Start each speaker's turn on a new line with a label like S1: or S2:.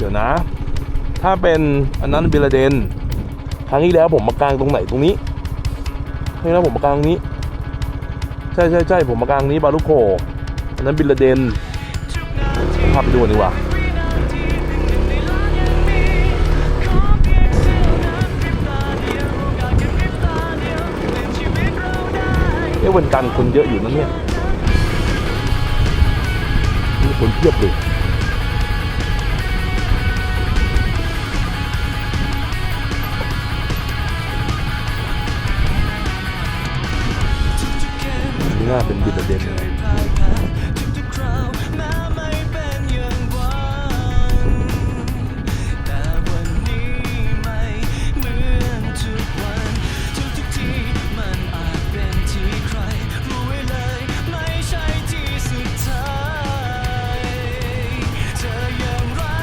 S1: เดี๋ยวนะ ถ้าเป็นอันนั้นบิลเดนครั้งที่แล้วผมมากางตรงไหนตรงนี้ครั้งที่แล้วผมมากางตรงนี้ ใช่ใช่ใช่ผมมากางนี้บารุโคอันนั้นบิลเดนพาไปดูหน่อยดีกว่าเอ๊ะวันกันคนเยอะอยู่นั่นเนี่ยมีคนเพียบเลย น้าเป็นบิดเด่น